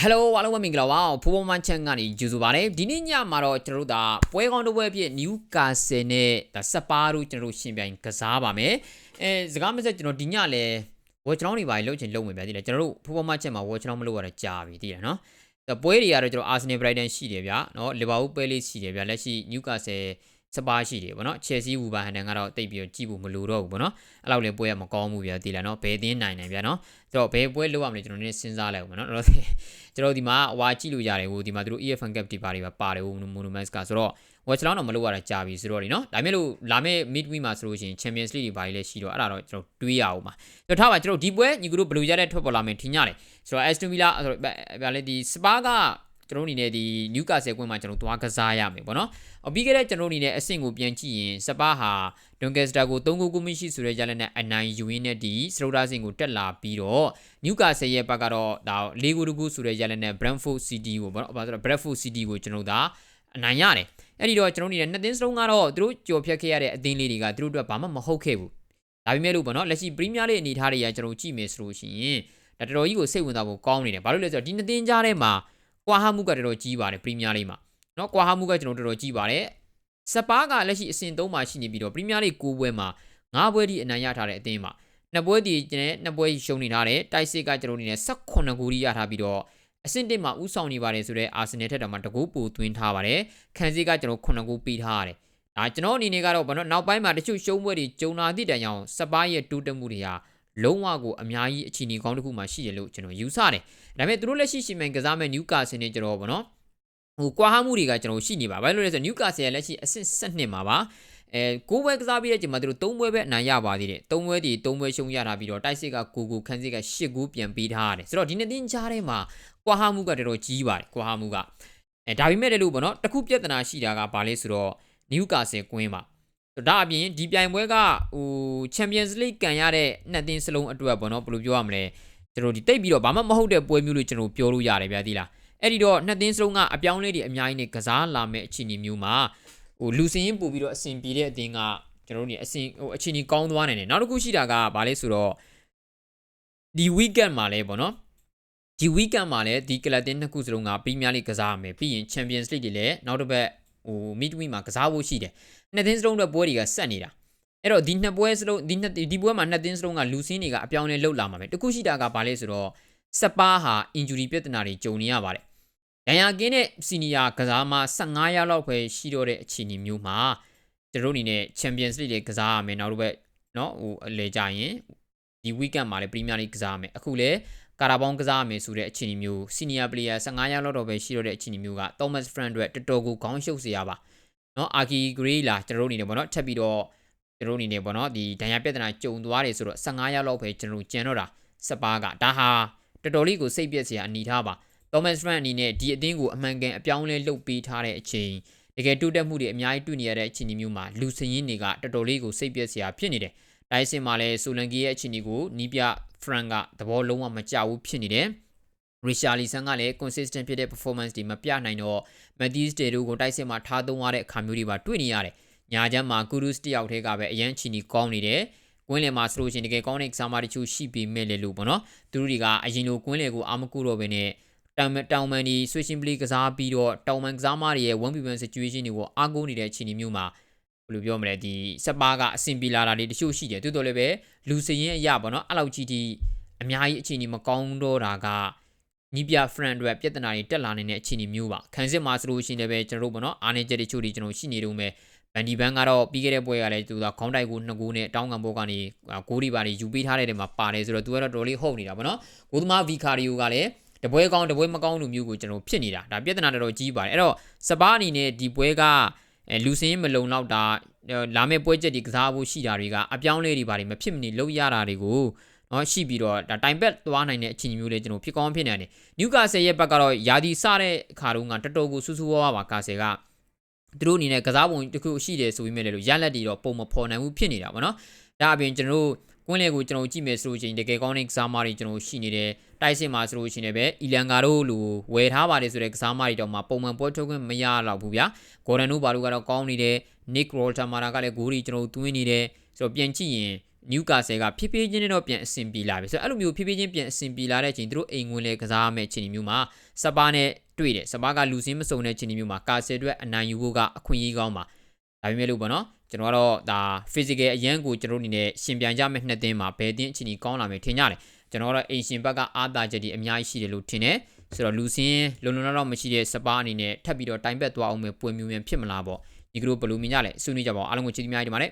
ဟယ်လိုအားလုံးပဲမင်္ဂလာပါဖူးပေါ်မန်ချန်ကနေကြိုဆိုပါရစေဒီနေ့ညမှာတော့ကျွန်တော်တို့ဒါပွဲကောင်းတစ်ပွဲဖြစ်နယူကာဆယ်နဲ့ဒါစပါတို့ကျွန်တော်တို့ရှင်ပြိုင်ကစားပါမယ်အဲစကားမစက်ကျွန်တော်ဒီညလဲဝေချောင်းတွေပါလှုပ်ချင်လှုပ်မယ်ဗျာဒီလေကျွန်တော်တို့ဖူးပေါ်မန်ချန်မှာဝေချောင်းမလှုပ်ရတာကြာပြီတည်တယ်နော်ပွဲတွေကတော့ကျွန်တော်အာဆင်နယ်ဘရိုက်တန်ရှိတယ်ဗျာနော်လီဗာပူးပဲလေးရှိတယ်ဗျာလက်ရှိနယူကာဆယ် စပါရှိတယ်ဗောနော်ချယ်ဆီဝူဘာဟန်တန်ကတော့တိတ်ပြီးကြည့်ဖို့မလိုတော့ဘူးဗောနော်အဲ့လောက်လည်းပွဲရမကောင်းဘူးဗျာဒီလားနော်ဘယ်သင်းနိုင်နိုင်ဗျာနော်ဆိုတော့ဘယ်ပွဲလောက်ရမလဲကျွန်တော်နည်းစဉ်းစားလိုက်ဦးဗောနော်တော့ကျွန်တော်ဒီမှာဟွာကြည့်လို့ရတယ်ဟိုဒီမှာသူတို့ EFN Cup ဒီပါတွေပါပါတယ်ဟို Monuments ကဆိုတော့ watch down တော့မလုပ်ရတာကြာပြီဆိုတော့ဒီနော်ဒါမဲ့လို့လာမဲ့ midweek မှာဆိုလို့ရှိရင် Champions League တွေပါလေးရှိတော့အဲ့ဒါတော့ကျွန်တော်တွေးရအောင်ပါဆိုတော့ထားပါကျွန်တော်ဒီပွဲညီကတို့ဘယ်လိုရတဲ့ထွက်ပေါ်လာမယ်ထင်ကြတယ်ဆိုတော့ Aston Villa ဆိုတော့ဗာလေဒီ Spa က ကျွန်တော်အနေနဲ့ဒီ Newcastle ကွင်းမှာကျွန်တော်သွားကစားရမယ်ပေါ့နော်။အပြီးခဲ့တဲ့ကျွန်တော်အနေနဲ့အဆင့်ကိုပြန်ကြည့်ရင်စပါဟာ Doncaster ကို3ဂိုးကိုမရှိဆိုတဲ့ကြလက်နဲ့အနိုင်ယူရင်းနဲ့ဒီစရိုဒါစင်ကိုတက်လာပြီးတော့ Newcastle ရဲ့ဘက်ကတော့ဒါ၄ဂိုးတကူဆိုတဲ့ကြလက်နဲ့ Brentford City ကိုပေါ့နော်။ဘာဆိုတော့ Brentford City ကိုကျွန်တော်တို့ဒါအနိုင်ရတယ်။အဲ့ဒီတော့ကျွန်တော်အနေနဲ့နှစ်သင်းစလုံးကတော့သူတို့ကြော်ဖြတ်ခဲ့ရတဲ့အသင်းလေးတွေကသူတို့အတွက်ဘာမှမဟုတ်ခဲ့ဘူး။ဒါပေမဲ့လို့ပေါ့နော်လက်ရှိပရီးမီးယားလိအနေထားတွေကကျွန်တော်ကြည့်မယ်ဆိုလို့ရှိရင်ဒါတော်တော်ကြီးကိုစိတ်ဝင်စားဖို့ကောင်းနေတယ်။ဘာလို့လဲဆိုတော့ဒီနှစ်သင်းကြားထဲမှာ ကွာဟာမှုကတော်တော်ကြီးပါတယ်ပရီးမီးယားလိမှာနော်ကွာဟာမှုကကျွန်တော်တော်တော်ကြီးပါတယ်စပါးကလက်ရှိအဆင့်၃မှာရှိနေပြီးတော့ပရီးမီးယားလိ၉ပွဲမှာ၅ပွဲထိအနိုင်ရထားတဲ့အသင်းမှာနှစ်ပွဲတည်ကျတဲ့နှစ်ပွဲရှုံးနေထားတဲ့တိုက်စစ်ကကျွန်တော်အနေနဲ့18ဂိုးရရထားပြီးတော့အဆင့်1မှာဥဆောင်နေပါတယ်ဆိုတော့အာဆင်နယ်ထက်တောင်မှတကူပိုသွင်းထားပါတယ်ခံစစ်ကကျွန်တော်9ဂိုးပေးထားရတယ်ဒါကျွန်တော်အနေနဲ့ကတော့ဘာလို့နောက်ပိုင်းမှာတချို့ရှုံးပွဲတွေဂျုံလာသည့်တန်အောင်စပါးရဲ့တိုးတက်မှုတွေဟာ လုံးဝကိုအများကြီးအခြေအနေကောင်းတစ်ခုမှရှိတယ်လို့ကျွန်တော်ယူဆတယ်။ဒါပေမဲ့သူတို့လက်ရှိရှင်မြန်ကစားမဲ့နျူကာဆယ်နဲ့ကျွန်တော်ဗောနော်။ဟိုကွာဟမှုတွေကကျွန်တော်ရှိနေပါဘာလို့လဲဆိုတော့နျူကာဆယ်ရဲ့လက်ရှိအဆင့်7မှာပါ။အဲကိုးပွဲကစားပြီးတဲ့ချိန်မှာသူတို့၃ပွဲပဲအနိုင်ရပါသေးတယ်။၃ပွဲဒီ၃ပွဲရှုံးရတာပြီးတော့တိုက်စစ်ကကိုကိုခန်းစစ်က၈ဂိုးပြန်ပေးထားရတယ်။ဆိုတော့ဒီနှစ်သင်းကြားထဲမှာကွာဟမှုကတော်တော်ကြီးပါတယ်ကွာဟမှုကအဲဒါပေမဲ့လည်းလို့ဗောနော်တခုပြဿနာရှိတာကဘာလဲဆိုတော့နျူကာဆယ်ကွင်းပါ ဒါအပြင်ဒီပြိုင်ပွဲကဟို Champions League ကန်ရတဲ့နှစ်သင်းစလုံးအတွက်ပေါ့နော်ဘယ်လိုပြောရမလဲကျွန်တော်ဒီတိတ်ပြီးတော့ဘာမှမဟုတ်တဲ့ပွဲမျိုးလို့ကျွန်တော်ပြောလို့ရတယ်ဗျာဒီလားအဲ့ဒီတော့နှစ်သင်းစလုံးကအပြောင်းလဲတွေအများကြီးနဲ့ကစားလာမဲ့အခြေအနေမျိုးမှာဟိုလူစင်းရင်ပို့ပြီးတော့အဆင်ပြေတဲ့အသင်းကကျွန်တော်တို့နေအဆင်ဟိုအခြေအနေကောင်းသွားနိုင်တယ်နောက်တစ်ခုရှိတာကဘာလဲဆိုတော့ဒီ weekend မှာလဲပေါ့နော်ဒီ weekend မှာလည်းဒီကလပ်တင်းနှစ်ခုစလုံးကပရီးမီးယားလိကစားရမယ်ပြီးရင် Champions League တွေလည်းနောက်တစ်ပတ် ဟို midweek မှာကစားဖို့ရှိတယ်နှစ်သင်းစလုံးအတွက်ပွဲတွေကဆက်နေတာအဲ့တော့ဒီနှစ်ပွဲစလုံးဒီနှစ်ဒီပွဲမှာနှစ်သင်းစလုံးကလူစင်းတွေကအပြောင်းလဲလှုပ်လာမှာပဲတခုရှိတာကဘာလဲဆိုတော့စပါးဟာ injury ပြဿနာတွေကြုံနေရပါတယ်ဒန်ယာကင်းနဲ့စီနီယာကစားမှာ15ရက်လောက်ပဲရှိတော့တဲ့အခြေအနေမျိုးမှာကျွန်တော်အနေနဲ့ Champions League တွေကစားရမယ်နောက်တော့ပဲเนาะဟိုအလေကြရင်ဒီ weekend မှာလည်း Premier League ကစားရမယ်အခုလည်း ကာရာဘောင်းကစားရမယ်ဆိုတဲ့အခြေအနေမျိုး senior player 15ရက်လောက်တော့ပဲရှိတော့တဲ့အခြေအနေမျိုးက Thomas Frank အတွက်တော်တော်ကိုခေါင်းရှုပ်စရာပါနော်အာကီဂရီလာကျွန်တော်တို့အနေနဲ့ပေါ့နော်ထပ်ပြီးတော့ကျွန်တော်တို့အနေနဲ့ပေါ့နော်ဒီဒဏ်ရာပြဿနာကြုံသွားတယ်ဆိုတော့15ရက်လောက်ပဲကျွန်တော်တို့ကြံတော့တာစပါးကဒါဟာတော်တော်လေးကိုစိတ်ပြက်စရာအနေထားပါ Thomas Frank အနေနဲ့ဒီအသင်းကိုအမှန်ကန်အပြောင်းလဲလုပ်ပေးထားတဲ့အချိန်တကယ်တိုးတက်မှုတွေအများကြီးတွေ့နေရတဲ့အခြေအနေမျိုးမှာလူစရင်တွေကတော်တော်လေးကိုစိတ်ပြက်စရာဖြစ်နေတယ်။ဒါအစ်မှာလဲဆိုလန်ကီရဲ့အခြေအနေကိုနီးပြ Frank ကသဘောလုံးဝမကျဘူးဖြစ်နေတယ်။ရီရှာလီဆန်ကလည်း consistent ဖြစ်တဲ့ performance တွေမပြနိုင်တော့ Matthews တေတို့ကိုတိုက်စစ်မှာထားသုံးရတဲ့အခါမျိုးတွေပါတွေ့နေရတယ်။ညာချမ်းမှာ Kurus တယောက်တည်းကပဲအရန်ချီနီကောင်းနေတယ်။ကွင်းလယ်မှာဆိုလို့ရှိရင်တကယ်ကောင်းတဲ့ကစားမတချို့ရှိပေမဲ့လေလို့ပေါ့နော်။သူတို့တွေကအရင်လိုကွင်းလယ်ကိုအာမကူတော့ပဲနဲ့တောင်တောင်မန်ဒီ switching play ကစားပြီးတော့တောင်မန်ကစားမတွေရဲ့ 1v1 situation တွေကိုအားကိုးနေတဲ့အခြေအနေမျိုးမှာ ဘယ်လိုပြောမလဲဒီစပါးကအဆင်ပြေလာတာတွေတချို့ရှိတယ်တိုးတော်လည်းပဲလူစရင်အရာပေါ့နော်အဲ့လောက်ကြီးဒီအများကြီးအခြေအနေမကောင်းတော့တာကညီပြ friend တွေပြဿနာတွေတက်လာနေတဲ့အခြေအနေမျိုးပါခံစစ်မှာဆိုလို့ရှိရင်လည်းကျွန်တော်တို့ပေါ့နော်အားနေချက်တချို့တွေကျွန်တော်ရှိနေတော့မယ်ဗန်ဒီဘန်ကတော့ပြီးခဲ့တဲ့ပွဲကလည်းသူကခေါင်းတိုက်ကိုနှစ်ကိုနဲ့တောင်းကန်ဘောကနေဂိုးဒီပါတွေယူပေးထားတဲ့နေရာမှာပါတယ်ဆိုတော့သူကတော့တော်လေးဟုတ်နေတာပေါ့နော်ဂိုးသမားဗီကာရီယိုကလည်းတပွဲကောင်းတပွဲမကောင်းလိုမျိုးကိုကျွန်တော်ဖြစ်နေတာဒါပြဿနာတော်တော်ကြီးပါတယ်အဲ့တော့စပါးအနေနဲ့ဒီပွဲက လူစင်းမလုံလောက်တာလာမယ့်ပွဲချက်တွေကစားဖို့ရှိတာတွေကအပြောင်းလဲတွေပါတယ်မဖြစ်မနေလုပ်ရတာတွေကိုနော်ရှိပြီးတော့ဒါတိုင်ဘက်သွားနိုင်တဲ့အခြေအနေမျိုးလေးကျွန်တော်ဖြစ်ကောင်းဖြစ်နေတယ်နျူကာဆယ်ရဲ့ဘက်ကတော့ယာဒီစတဲ့အခါတုန်းကတော်တော်ကိုစူးစူးဝါးဝါပါကာဆယ်ကသူတို့အနေနဲ့ကစားပုံတစ်ခုရှိတယ်ဆိုပြီးမြဲလေလို့ရလက်တွေတော့ပုံမဖော်နိုင်ဘူးဖြစ်နေတာပေါ့နော်ဒါအပြင်ကျွန်တော်တို့ ကွင်းလေကိုကျွန်တော်ကြည့်မယ်ဆိုလို့ရှိရင်တကယ်ကောင်းတဲ့ကစားမတွေကျွန်တော်ရှိနေတယ်တိုက်စစ်မှာဆိုလို့ရှိရင်လည်းအီလန်ဂါတို့လိုဝယ်ထားပါတယ်ဆိုတဲ့ကစားမတွေတော့မှပုံမှန်ပွဲထုတ်ခွင့်မရတော့ဘူးဗျာဂေါ်ဒန်တို့ဘာလို့ကတော့ကောင်းနေတယ်နစ်ရိုတာမာရာကလည်းဂိုးတွေကျွန်တော်သွင်းနေတယ်ဆိုတော့ပြန်ကြည့်ရင်နျူကာဆယ်ကဖြည်းဖြည်းချင်းနဲ့တော့ပြန်အဆင်ပြေလာပြီဆိုတော့အဲ့လိုမျိုးဖြည်းဖြည်းချင်းပြန်အဆင်ပြေလာတဲ့အချိန်သူတို့အိမ်ဝင်လေကစားမဲ့အချိန်မျိုးမှာစပါးနဲ့တွေ့တယ်စပါးကလူစင်းမစုံတဲ့အချိန်မျိုးမှာကာဆယ်အတွက်အနိုင်ယူဖို့ကအခွင့်အရေးကောင်းပါဒါပေမဲ့လို့ပေါ့နော် ကျွန်တော်ကတော့ဒါ physical အရန်ကိုကျွန်တော်အနေနဲ့ရှင်ပြန်ကြမဲ့နှစ်သင်းမှာဘယ်တင်းအချိန်ကြီးကောင်းလာမယ်ထင်ကြတယ်ကျွန်တော်ကတော့အိမ်ရှင်ဘက်ကအားသာချက်ဒီအများကြီးရှိတယ်လို့ထင်တယ်ဆိုတော့လူစင်းလုံလုံလောက်လောက်မရှိတဲ့စပါးအနေနဲ့ထပ်ပြီးတော့တိုင်ပက်သွားအောင်မယ်ပွင့်မြူမြန်ဖြစ်မလားပေါ့ဒီကလိုဘယ်လိုမြင်ကြလဲဆွေးနွေးကြပါဦးအားလုံးကိုချစ်သများကြီးဒီမှာနဲ့